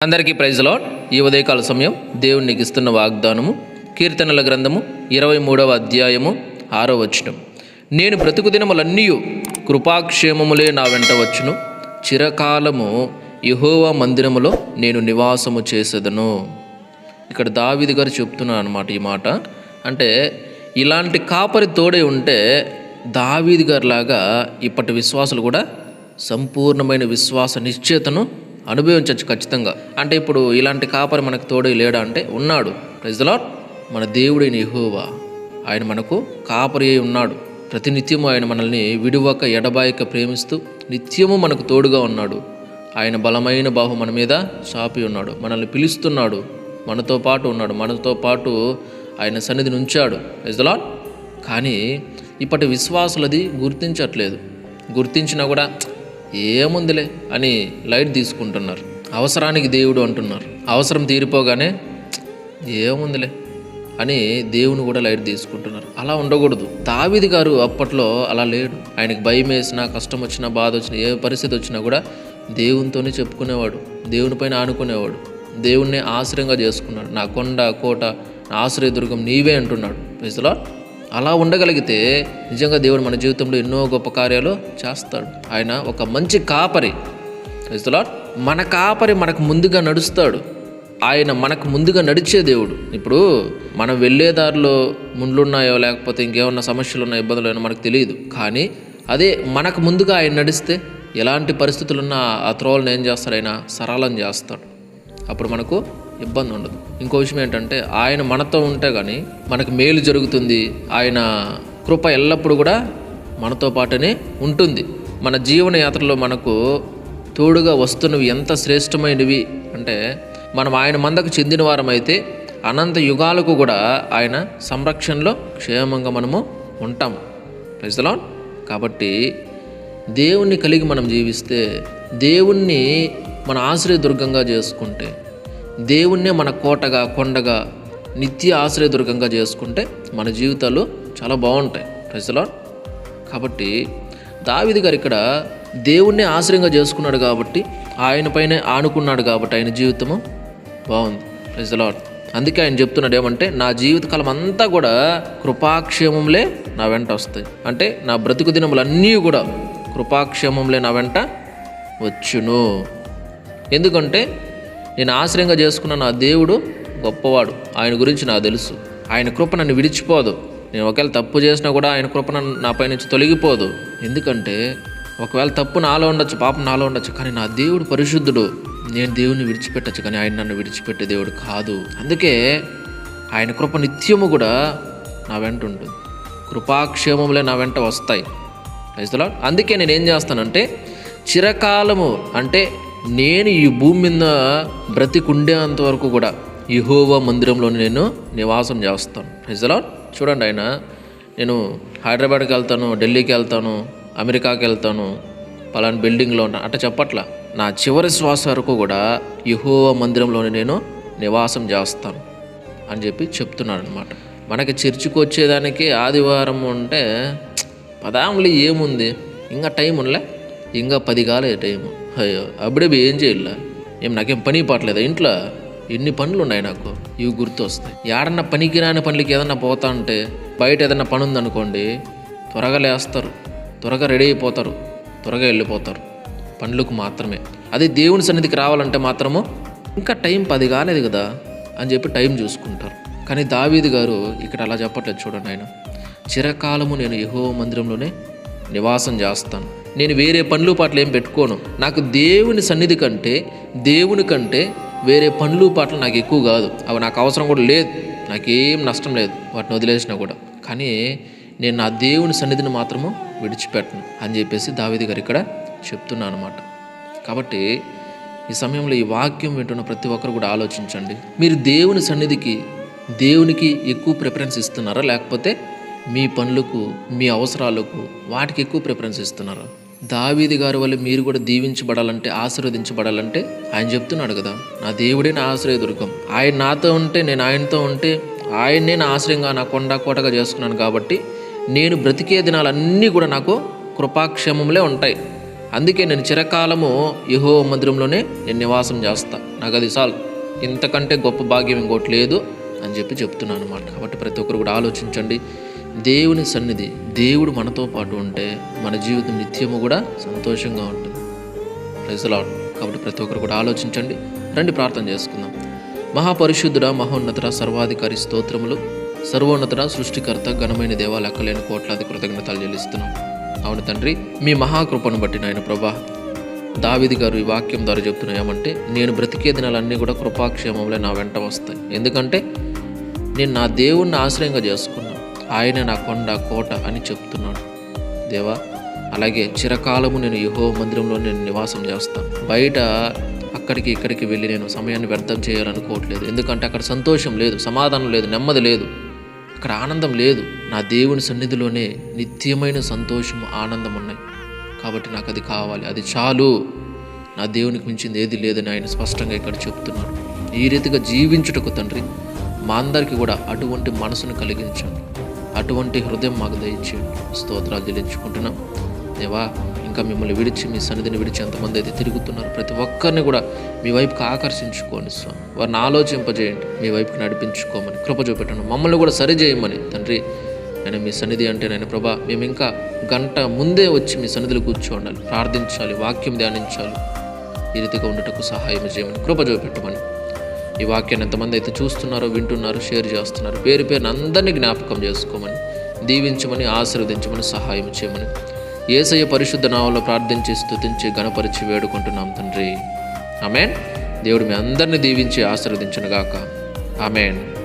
అందరికీ ప్రైజ్లో ఈ ఉదయకాల సమయం దేవునికి ఇస్తున్న వాగ్దానము కీర్తనల గ్రంథము ఇరవై మూడవ అధ్యాయము ఆరో వచనం. నేను బ్రతుకు దినములన్నీ కృపాక్షేమములే నా వెంట వచ్చును. చిరకాలము యహోవా మందిరములో నేను నివాసము చేసేదను. ఇక్కడ దావిది గారు చెప్తున్నాను అనమాట ఈ మాట. అంటే ఇలాంటి కాపరి తోడే ఉంటే దావీది గారిలాగా ఇప్పటి విశ్వాసులు కూడా సంపూర్ణమైన విశ్వాస నిశ్చయతను అనుభవించవచ్చు ఖచ్చితంగా. అంటే ఇప్పుడు ఇలాంటి కాపరి మనకు తోడు లేడా అంటే ఉన్నాడు. ప్రజలా మన దేవుడైన యెహోవా ఆయన మనకు కాపరి అయి ఉన్నాడు. ప్రతినిత్యము ఆయన మనల్ని విడువక ఎడబాయక ప్రేమిస్తూ నిత్యము మనకు తోడుగా ఉన్నాడు. ఆయన బలమైన బాహు మన మీద చాపి ఉన్నాడు. మనల్ని పిలుస్తున్నాడు. మనతో పాటు ఉన్నాడు. మనతో పాటు ఆయన సన్నిధిని ఉంచాడు. ఎజలా కానీ ఇప్పటి విశ్వాసులది గుర్తించట్లేదు. గుర్తించినా కూడా ఏముందిలే అని లైట్ తీసుకుంటున్నారు. అవసరానికి దేవుడు అంటున్నారు. అవసరం తీరిపోగానే ఏముందిలే అని దేవుని కూడా లైట్ తీసుకుంటున్నారు. అలా ఉండకూడదు. దావిది గారు అప్పట్లో అలా లేడు. ఆయనకి భయం వేసినా కష్టం వచ్చినా బాధ వచ్చినా ఏ పరిస్థితి వచ్చినా కూడా దేవునితోనే చెప్పుకునేవాడు. దేవునిపైన ఆనుకునేవాడు. దేవుణ్ణి ఆశ్రయంగా చేసుకున్నాడు. నా కొండ కోట నా ఆశ్రయదుర్గం నీవే అంటున్నాడు. ప్రజలో అలా ఉండగలిగితే నిజంగా దేవుడు మన జీవితంలో ఎన్నో గొప్ప కార్యాలు చేస్తాడు. ఆయన ఒక మంచి కాపరి. మన కాపరి మనకు ముందుగా నడుస్తాడు. ఆయన మనకు ముందుగా నడిచే దేవుడు. ఇప్పుడు మనం వెళ్ళే దారిలో ముండ్లున్నాయో లేకపోతే ఇంకేమన్నా సమస్యలు ఉన్నాయో ఇబ్బందులు ఉన్నాయో మనకు తెలియదు. కానీ అదే మనకు ముందుగా ఆయన నడిస్తే ఎలాంటి పరిస్థితులున్నా ఆ త్రోవలను ఏం చేస్తాడు? ఆయన సరళం చేస్తాడు. అప్పుడు మనకు ఇబ్బంది ఉండదు. ఇంకో విషయం ఏంటంటే ఆయన మనతో ఉంటే కానీ మనకు మేలు జరుగుతుంది. ఆయన కృప ఎల్లప్పుడూ కూడా మనతో పాటునే ఉంటుంది. మన జీవన యాత్రలో మనకు తోడుగా వస్తున్నవి ఎంత శ్రేష్టమైనవి అంటే మనం ఆయన మందకు చెందిన వారమైతే అనంత యుగాలకు కూడా ఆయన సంరక్షణలో క్షేమంగా మనము ఉంటాం. ప్రజలా కాబట్టి దేవుణ్ణి కలిగి మనం జీవిస్తే దేవుణ్ణి మన ఆశ్రయదుర్గంగా చేసుకుంటే దేవుణ్ణే మన కోటగా కొండగా నిత్య ఆశ్రయదుర్గంగా చేసుకుంటే మన జీవితాలు చాలా బాగుంటాయి. ప్రజలా కాబట్టి దావిది గారు ఇక్కడ దేవుణ్ణి ఆశ్రయంగా చేసుకున్నాడు కాబట్టి ఆయన పైనే ఆనుకున్నాడు కాబట్టి ఆయన జీవితము బాగుంది. ప్రజలాడ్ అందుకే ఆయన చెప్తున్నాడు ఏమంటే నా జీవితకాలం అంతా కూడా కృపాక్షేమంలే నా వెంట వస్తాయి. అంటే నా బ్రతుకు దినములన్నీ కూడా కృపాక్షేమంలే నా వెంట వచ్చును. ఎందుకంటే నేను ఆశ్రయంగా చేసుకున్న నా దేవుడు గొప్పవాడు. ఆయన గురించి నాకు తెలుసు. ఆయన కృప నన్ను విడిచిపోదు. నేను ఒకవేళ తప్పు చేసినా కూడా ఆయన కృప నన్ను నా పై నుంచి తొలగిపోదు. ఎందుకంటే ఒకవేళ తప్పు నాలో ఉండొచ్చు పాపం నాలో ఉండొచ్చు కానీ నా దేవుడు పరిశుద్ధుడు. నేను దేవుని విడిచిపెట్టచ్చు కానీ ఆయన నన్ను విడిచిపెట్టే దేవుడు కాదు. అందుకే ఆయన కృప నిత్యము కూడా నా వెంట ఉంటుంది. కృపాక్షేమములే నా వెంట వస్తాయి. అందుకే నేను ఏం చేస్తానంటే చిరకాలము అంటే నేను ఈ భూమి మీద బ్రతికుండేంత వరకు కూడా యహోవా మందిరంలో నేను నివాసం చేస్తాను. రైతులా చూడండి ఆయన నేను హైదరాబాద్కి వెళ్తాను ఢిల్లీకి వెళ్తాను అమెరికాకి వెళ్తాను పలానా బిల్డింగ్లో ఉంటాను అట్లా చెప్పట్లా. నా చివరి శ్వాస వరకు కూడా యహోవా మందిరంలోనే నేను నివాసం చేస్తాను అని చెప్పి చెప్తున్నాడు అనమాట మనకి చర్చికి వచ్చేదానికి ఆదివారం ఉంటే పదాములు ఏముంది? ఇంకా టైం ఉండలే ఇంకా పది కాలే టైం అయ్యో అప్పుడే ఏం చేయాల? ఏం నాకేం పని పట్టలేదు ఇంట్లో? ఎన్ని పనులు ఉన్నాయి నాకు? ఇవి గుర్తు వస్తాయి ఏడన్నా పనికి రాని పనులకి ఏదన్నా పోతా ఉంటే బయట ఏదన్నా పని ఉందనుకోండి త్వరగా లేస్తారు. త్వరగా రెడీ అయిపోతారు. త్వరగా వెళ్ళిపోతారు. పనులకు మాత్రమే. అదే దేవుని సన్నిధికి రావాలంటే మాత్రము ఇంకా టైం పది కాలేదు కదా అని చెప్పి టైం చూసుకుంటారు. కానీ దావీది గారు ఇక్కడ అలా చెప్పట్లేదు చూడండి ఆయన. చిరకాలము నేను యహో మందిరంలోనే నివాసం చేస్తాను. నేను వేరే పనులు పాటలు ఏం పెట్టుకోను. నాకు దేవుని సన్నిధి కంటే దేవుని కంటే వేరే పనులు పాటలు నాకు ఎక్కువ కాదు. అవి నాకు అవసరం కూడా లేదు. నాకేం నష్టం లేదు. వాటిని వదిలేసినా కూడా. కానీ నేను నా దేవుని సన్నిధిని మాత్రము విడిచిపెట్టను అని చెప్పేసి దావేది గారు ఇక్కడ చెప్తున్నాను అనమాట కాబట్టి ఈ సమయంలో ఈ వాక్యం వింటున్న ప్రతి ఒక్కరు కూడా ఆలోచించండి. మీరు దేవుని సన్నిధికి దేవునికి ఎక్కువ ప్రిఫరెన్స్ ఇస్తున్నారా? లేకపోతే మీ పనులకు మీ అవసరాలకు వాటికి ఎక్కువ ప్రిఫరెన్స్ ఇస్తున్నారా? దావీది గారి వల్ల మీరు కూడా దీవించబడాలంటే ఆశీర్వదించబడాలంటే ఆయన చెప్తున్నాడు కదా నా దేవుడే నా ఆశ్రయదుర్గం ఆయన నాతో ఉంటే నేను ఆయనతో ఉంటే ఆయన్నే నా ఆశ్రయంగా నా కొండ కోటగా చేసుకున్నాను కాబట్టి నేను బ్రతికే దినాలన్నీ కూడా నాకు కృపాక్షేమంలే ఉంటాయి. అందుకే నేను చిరకాలము యహో మందిరంలోనే నేను నివాసం చేస్తా. నాకు అది సాల్ ఇంతకంటే గొప్ప భాగ్యం ఇంకోటి లేదు అని చెప్పి చెప్తున్నాను అనమాట కాబట్టి ప్రతి ఒక్కరు కూడా ఆలోచించండి. దేవుని సన్నిధి దేవుడు మనతో పాటు ఉంటే మన జీవితం నిత్యము కూడా సంతోషంగా ఉంటుంది. ప్రజలాడు కాబట్టి ప్రతి ఒక్కరు కూడా ఆలోచించండి. రండి ప్రార్థన చేసుకుందాం. మహాపరిశుద్ధుడ మహోన్నతుడ సర్వాధికారి స్తోత్రములు సర్వోన్నతుడ సృష్టికర్త ఘనమైన దేవా లెక్కలేని కోట్లాది కృతజ్ఞతలు చెల్లిస్తున్నాం. అవును తండ్రి మీ మహాకృపను బట్టి నాయన ప్రభా దావిది గారు ఈ వాక్యం ద్వారా చెప్తున్నా ఏమంటే నేను బ్రతికే దినాలన్నీ కూడా కృపాక్షేమంలో నా వెంట వస్తాయి. ఎందుకంటే నేను నా దేవుణ్ణి ఆశ్రయంగా చేసుకున్నాను. ఆయన నా కొండ కోట అని చెప్తున్నాడు. దేవా అలాగే చిరకాలము నేను యహో మందిరంలో నేను నివాసం చేస్తాను. బయట అక్కడికి ఇక్కడికి వెళ్ళి నేను సమయాన్ని వ్యర్థం చేయాలనుకోవట్లేదు. ఎందుకంటే అక్కడ సంతోషం లేదు సమాధానం లేదు నెమ్మది లేదు. అక్కడ ఆనందం లేదు. నా దేవుని సన్నిధిలోనే నిత్యమైన సంతోషం ఆనందం ఉన్నాయి. కాబట్టి నాకు అది కావాలి. అది చాలు. నా దేవునికి మించింది ఏది లేదని ఆయన స్పష్టంగా ఇక్కడ చెప్తున్నాడు. ఈ రీతిగా జీవించుటకు తండ్రి మా అందరికీ కూడా అటువంటి మనసును కలిగించండి. అటువంటి హృదయం మాకు దయచేయండి స్తోత్రాలు చెల్లించుకుంటున్నాం. దేవా ఇంకా మిమ్మల్ని విడిచి మీ సన్నిధిని విడిచి ఎంతమంది అయితే తిరుగుతున్నారు ప్రతి ఒక్కరిని కూడా మీ వైపుకి ఆకర్షించుకోండి స్వామి. వారిని ఆలోచింపజేయండి. మీ వైపుకి నడిపించుకోమని కృప చూపెట్టండి. మమ్మల్ని కూడా సరిచేయమని. తండ్రి నేను మీ సన్నిధి అంటే నేను ప్రభా మేము ఇంకా గంట ముందే వచ్చి మీ సన్నిధిలో కూర్చోండాలి. ప్రార్థించాలి వాక్యం ధ్యానించాలి. ఈ రీతిగా ఉండటకు సహాయం చేయమని కృప చూపెట్టమని ఈ వాక్యాన్ని ఎంతమంది అయితే చూస్తున్నారో వింటున్నారో షేర్ చేస్తున్నారు పేరు పేరుని అందరినీ జ్ఞాపకం చేసుకోమని దీవించమని ఆశీర్వదించమని సహాయం చేయమని ఏసయ్య పరిశుద్ధ నామంలో ప్రార్థించి స్థుతించి గణపరిచి వేడుకుంటున్నాం తండ్రి. ఆమెన్. దేవుడు మీ అందరిని దీవించి ఆశీర్వదించను గాక ఆమెన్.